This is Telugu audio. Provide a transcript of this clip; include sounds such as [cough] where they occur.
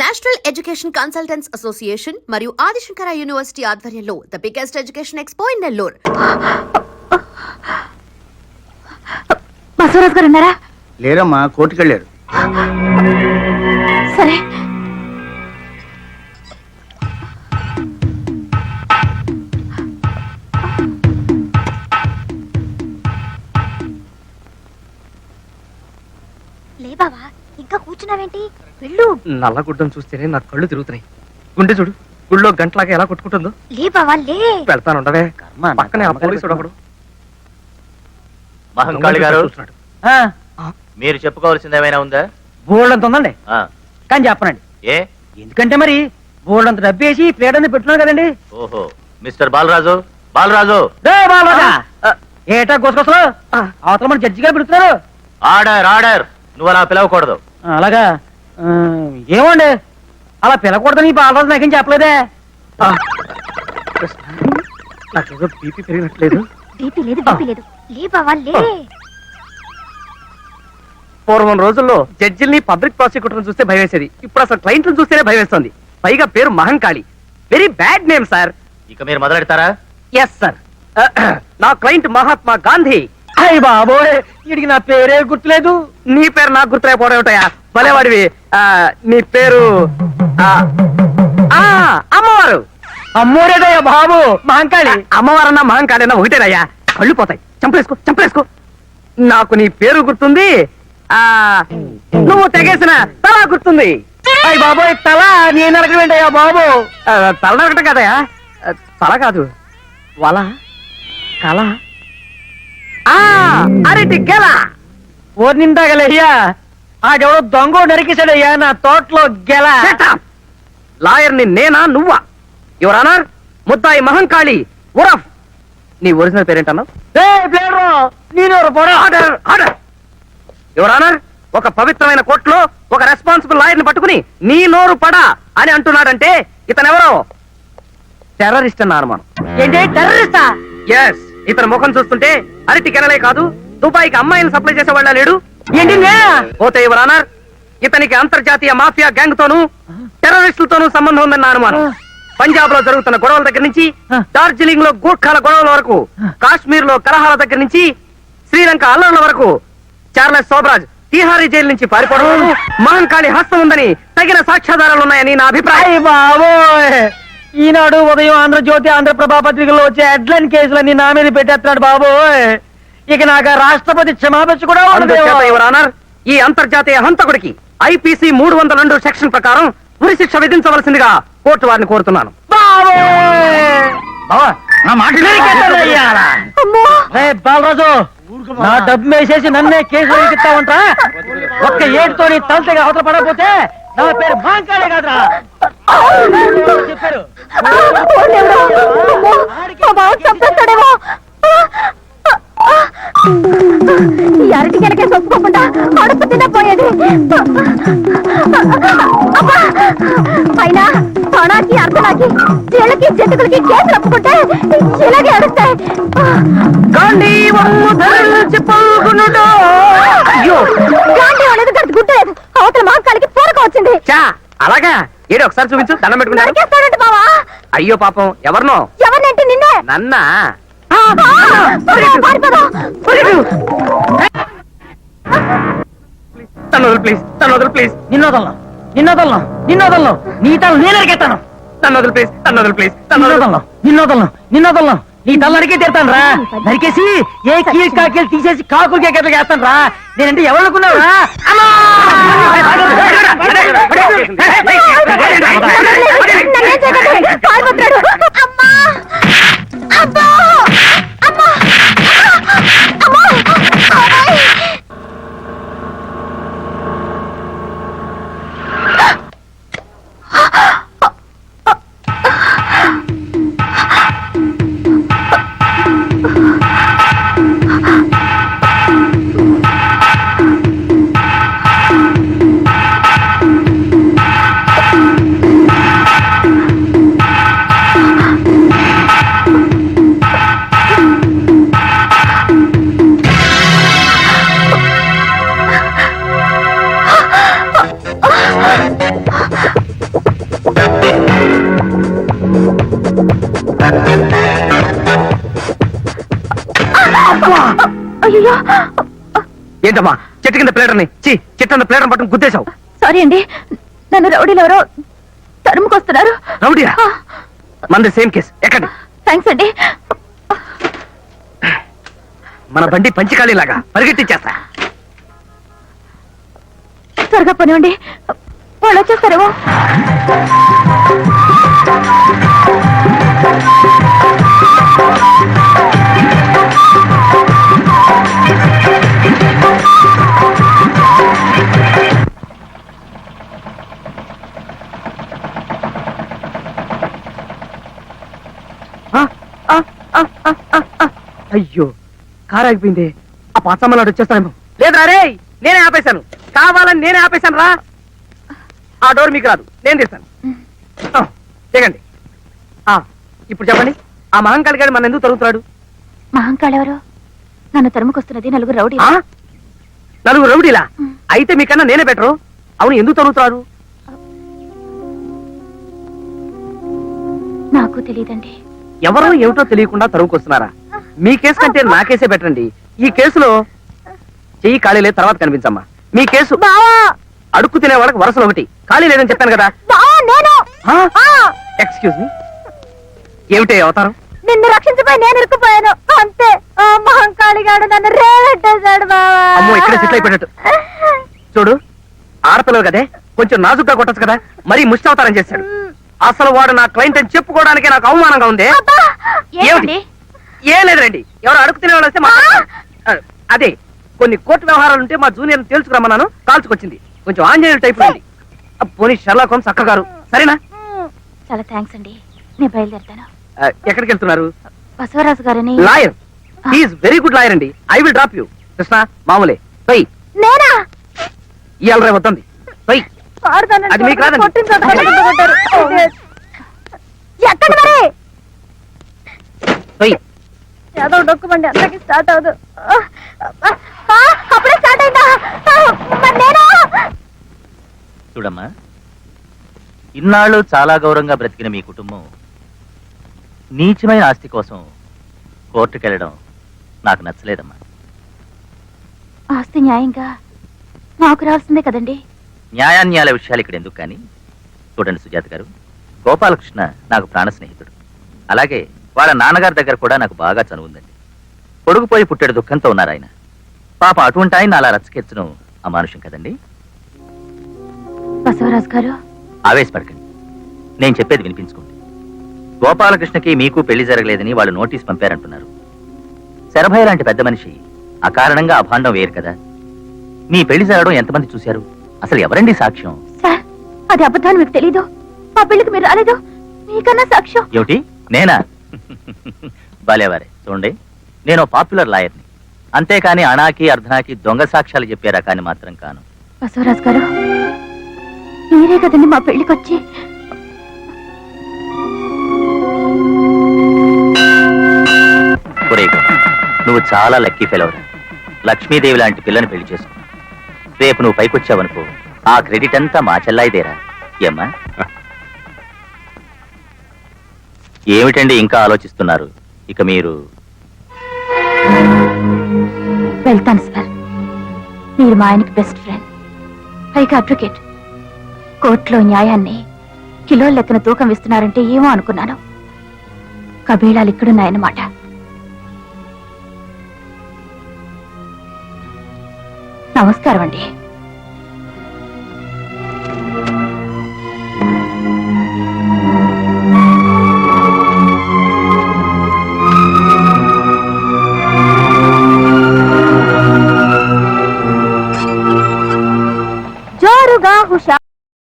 నేషనల్ ఎడ్యుకేషన్ కన్సల్టెంట్స్ అసోసియేషన్ మరియు ఆదిశంకర యూనివర్సిటీ ఆధ్వర్యంలో the biggest education expo in Nellore. Basavaraju garu ఉన్నారా? లేరమ్మా కోర్టుకెళ్ళారు. సరే. కూర్చున్నావేంటి? వెళ్ళు. నల్ల గుడ్డం చూస్తేనే నా కళ్ళు తిరుగుతున్నాయి. గుండె చూడు గుళ్ళో గంటలాగా ఎలా కొట్టుకుంటుందో. లే బావా లే. వెళ్తాను ఉండవే. పక్కనే ఆ పోలీసుడు ఒకడు మహంకాళి గారు చూస్తున్నాడు. మీరు చెప్పుకోవాల్సింది ఏమైనా ఉందా? బోల్డంత ఉందండి. ఆ, కానీ చెప్పనండి. ఏ? ఎందుకంటే మరి బోల్డంత డబ్బేసి ప్లేట్ అనేది పెట్టున్నాను కదండి. ఓహో మిస్టర్ బాలరాజు బాలరాజు. రే బాలరాజా. ఏటా గోసగోసలు? అవతల మన జడ్జి గారు పెడుతున్నారు ఆర్డర్ ఆర్డర్. నువ్వు అలా పిలవకూడదు. అలాగా. ఆ, ఏమండి? అలా పిలకూడదని ఈ బాలరాజు నాకేం చెప్పలేదే? ఆ, కృష్ణ, నాకేదో బీపీ పెరిగినట్లేదు. బీపీ లేదు బీపీ లేదు. లే బావా లే. పూర్వం రోజుల్లో జడ్జిల్ని పబ్లిక్ ప్రాసిక్యూటర్ చూస్తే భయం వేసేది ఇప్పుడు అసలు క్లయింట్లను చూస్తేనే భయం వేస్తుంది పైగా పేరు Mahankali. Very bad name sir. ఇక మీరు మొదలెడతారా? ఎస్ సార్ నా క్లయింట్ మహాత్మా గాంధీ. అయ్య బాబోయ్ వీడికి నా పేరే గుర్తులేదు. నీ పేరు నాకు గుర్తులేకపోవడం ఏమిటయా భలేవాడివి. ఆ, నీ పేరు ఆ, ఆ, అమ్మవారు. అమ్మోరేదయ్యా బాబు? మహంకాళి. అమ్మవారన్నా మహంకాళన్నా ఒకటేనయ్యా. కళ్ళు పోతాయి. చంపలేసుకో చంపలేసుకో. నాకు నీ పేరు గుర్తుంది. ఆ నువ్వు తెగేసిన తల గుర్తుంది. అయ్య బాబోయ్ తల నేను అడగవేంటయ్యా బాబు? ఆ, తల నరకటం కదయా తల కాదు. వల ఆ అరటి గెల ఓరి నిందాగలయ్యా. ఆడెవడో దొంగ నరికేశాడయ్యా నా తోటలో గెల. లాయర్ని నేనా నువ్వా? యువరానర్ ముద్దాయి మహంకాళి ఉరఫ్. నీ ఒరిజినల్ పేరేంటన్నావు? యువరానర్ ఒక పవిత్రమైన కోర్టులో ఒక రెస్పాన్సిబుల్ లాయర్ని పట్టుకుని నీ నోరు పడా అని అంటున్నాడంటే ఇతనెవరో? టెర్రరిస్ట్ అన్న అనుమానం. ఏంటి? టెర్రరిస్టా ఎస్ ఇతని ముఖం చూస్తుంటే అరటి కెనలే కాదు దుబాయ్కి అమ్మాయిని సప్లై చేసేవాళ్ళ లేడు? పోతే యువరానర్ ఇతనికి అంతర్జాతీయ మాఫియా గ్యాంగ్ తోనూ టెర్రరిస్టులతోనూ సంబంధం ఉందన్న అనుమానం. పంజాబ్లో జరుగుతున్న గొడవల దగ్గర నుంచి డార్జిలింగ్లో గూర్ఖాల గొడవల వరకు కాశ్మీర్లో కలహాల దగ్గర నుంచి శ్రీలంక అల్లర్ల వరకు చార్లెస్ సోబ్రాజ్ తీహారీ జైలు నుంచి పారిపోవడం మహంకాళి హస్తం ఉందని తగిన సాక్ష్యాధారాలు ఉన్నాయని నా అభిప్రాయం. ఈనాడు ఉదయం ఆంధ్రజ్యోతి ఆంధ్రప్రభ పత్రికలో వచ్చే హెడ్లైన్ కేసులన్నీ నా మీద పెట్టేస్తున్నాడు బాబోయ్. ఇక నాకు రాష్ట్రపతి క్షమాపించ కూడా ఈ అంతర్జాతీయ హంతకుడికి ఐపీసీ మూడు వందల రెండు సెక్షన్ ప్రకారం ఉరి శిక్ష విధించవలసిందిగా కోర్టు వారిని కోరుతున్నాను. బాబోయ్! నా బాలరాజు డబ్బు వేసేసి నన్నే కేసు ఎక్కిస్తావంట ఒక్క ఏడుతో నీ తలతగా అవతల పడకపోతే నా పేరు కాదురా. చెప్పారు. చంపేస్తాడేమో ఈ అరటి కనుక చొప్పుకోకుండా అడుపు తినపోయేది! అయినా తొణాకి అర్థనాకి చీళ్ళకి జంతుకులకి కేసులు ఒప్పుకుంటే ఇలాగే అడుస్తాయి గాంధీ అనేది గుర్తులేదు. అవతల మాంకాలకి పూరక వచ్చింది. చా అలాగా? ఏడు ఒకసారి చూపించు దండం బావా. అయ్యో పాపం ఎవరినో? ఎవరినంటే నిన్నే? నన్నా? ఆ, త్వరగా పారిపోదాం. తన వదులు ప్లీజ్. తన వదులు ప్లీజ్. నిన్నోదల్లో నిన్నోదల్లో నిన్నోదల్లో నీ తల నేను నరికేస్తాను తన వదులు ప్లీజ్. తన వదులు ప్లీజ్. తన వదులు. నిన్నోదల్లో నిన్నోదల్లో నిన్నోదల్లో నీ తల నరికే తీరుతాను రా. నరికేసి ఏ కీల్ కాకీలు తీసేసి కాకులు కేకట్లు చేస్తాను రా. నేనంటే ఎవరుకున్నావు రా నన్నేం చేయకండి. పారిపోతున్నాడు. అమ్మా! అబ్బో! అయ్యో! ఏంటమ్మా? చెట్టు కింద ప్లేటర్ని చి చెట్టు కింద ప్లేటర్ పట్టుకుని గుద్దేశావు. సారీ అండి. నన్ను రౌడీలు ఎవరో తరుముకొస్తున్నారు. రౌడియా? మనది సేమ్ కేసు. ఎక్కండి. థ్యాంక్స్ అండి. మన బండి పంచికాళీలాగా పరిగెట్టించేస్తా త్వరగా పోనివ్వండి. వాళ్ళు వచ్చేస్తారేమో. అయ్యో కారు ఆగిపోయింది. ఆ పాసమ్మలాడు వచ్చేస్తానేమో. లేదురా రే నేనే ఆపేశాను. కావాలని నేనే ఆపేశాను రా. ఆ డోర్ మీకు రాదు నేను తీస్తాను. దిగండి ఆ, ఇప్పుడు చెప్పండి. ఆ మహంకాళి గారు మన ఎందుకు తరుగుతున్నాడు? మహంకాళ్ ఎవరు? నన్ను తరుముకొస్తున్నది నలుగురు రౌడీ? నలుగురు రౌడీలా? అయితే మీకన్నా నేనే బెటరు. అవును ఎందుకు తరుగుతున్నారు? నాకు తెలియదండి. ఎవరో ఏమిటో తెలియకుండా తరువుకొస్తున్నారా? మీ కేసు కంటే నా కేసే బెటర్ అండి. ఈ కేసులో చెయ్యి ఖాళీ లేదు తర్వాత కనిపించమ్మా. మీ కేసు బావా! అడుక్కు తినే వాళ్ళకి వరుసలు ఒకటి. ఖాళీ లేదని చెప్పాను కదా. ఎక్స్క్యూజ్ మీ ఏమిటి అవతారం? నిన్ను రక్షించబోయి నేను ఇరుక్కుపోయాను. అంతే. ఆ మహంకాళి గాడు నన్ను రేవెట్టేశాడు బావా. అమ్మో ఇక్కడే సెటిల్ అయిపోయినట్టు. చూడు ఆడపిల్లలు కదే. కొంచెం నాజుగ్గా కొట్టచ్చు కదా. మరీ ముష్టి అవతారం చేశాడు. అసలు వాడు నా క్లయింట్ అని చెప్పుకోవడానికే నాకు అవమానంగా ఉంది! ఏమిటి? ఏం లేదండి ఎవరు అడుగు తినే వాళ్ళు వస్తే. ఆ, అదే కొన్ని కోర్టు వ్యవహారాలు ఉంటే మా జూనియర్ తేల్చుకురమ్మన్నాను కాల్చుకొచ్చింది. కొంచెం ఆంజనేయులు టైప్ ఉంది పోనీ షర్లాక్ హోమ్స్ అక్క గారు. సరేనా? చాలా థ్యాంక్స్ అండి. నేను బయలుదేరుతాను. ఎక్కడికి వెళ్తున్నారు? బసవరాజు గారని lawyer. He is very good lawyer అండి. I will drop you Krishna మామూలే. పై. నేనా? ఇవాళ రేపు వద్దండి. పై. అది మీకు రాదండి. ఎక్కడ మరి పై. ఏదో డొక్కుమండి అందరికి స్టార్ట్ అవదు అప్పుడే స్టార్ట్ అయిందా? చూడమ్మా ఇన్నాళ్ళు చాలా గౌరవంగా బ్రతికిన మీ కుటుంబం నీచమైన ఆస్తి కోసం కోర్టుకెళ్ళడం నాకు నచ్చలేదమ్మా. ఆస్తి న్యాయంగా నాకు రావాల్సిందే కదండి? న్యాయాన్యాల విషయాలు ఇక్కడ ఎందుకు కానీ? చూడండి సుజాత గారు గోపాలకృష్ణ నాకు ప్రాణ స్నేహితుడు. అలాగే వాళ్ళ నాన్నగారి దగ్గర కూడా నాకు బాగా చనువుందండి. పొడుగుపోయి పుట్టాడు దుఃఖంతో ఉన్నారు ఆయన. పాప అటువంటి ఆయన అలా రచ్చకెచ్చడం అమానుషం కదండి? బసవరాజు గారు? ఆవేశపడకండి. నేను చెప్పేది వినిపించుకోండి. గోపాలకృష్ణకి మీకు పెళ్ళి జరగలేదని వాళ్ళు నోటీస్ పంపారంటున్నారు. శరభయ్య లాంటి పెద్ద మనిషి అకారణంగా అభాండం వేరు కదా. మీ పెళ్ళి జరగడం ఎంతమంది చూశారు? అసలు ఎవరండి సాక్ష్యం? సార్ అది అబద్ధాన్ని మీకు తెలీదు. మా పెళ్ళికి మీరు రాలేదు. మీకన్నా సాక్ష్యం. ఏమిటి? నేనా? బాలేవారే. చూడండి నేను పాపులర్ లాయర్ని. అంతేకాని అణాకి అర్ధనాకి దొంగ సాక్ష్యాలు చెప్పే రకాన్ని మాత్రం కాను. బసవరాజు గారు మీరే కదండి మా పెళ్ళికి వచ్చి ఒరేయ్, నువ్వు చాలా లక్కీ ఫెలవరా లక్ష్మీదేవి లాంటి పిల్లని పెళ్ళి చేసుకో. రేపు నువ్వు పైకొచ్చావనుకో ఆ క్రెడిట్ అంతా మా చెల్లాయిదేరా. ఏమ్మా? [laughs] ఏమిటండి ఇంకా ఆలోచిస్తున్నారు? ఇక మీరు వెళ్తాను సార్. మీరు మా ఆయనకి బెస్ట్ ఫ్రెండ్ పైగా అడ్వకేట్ కోర్టులో న్యాయాన్ని కిలో లెక్కన తూకం ఇస్తున్నారంటే ఏమో అనుకున్నాను. కబీళాలు ఇక్కడున్నాయన్నమాట. నమస్కారం అండి.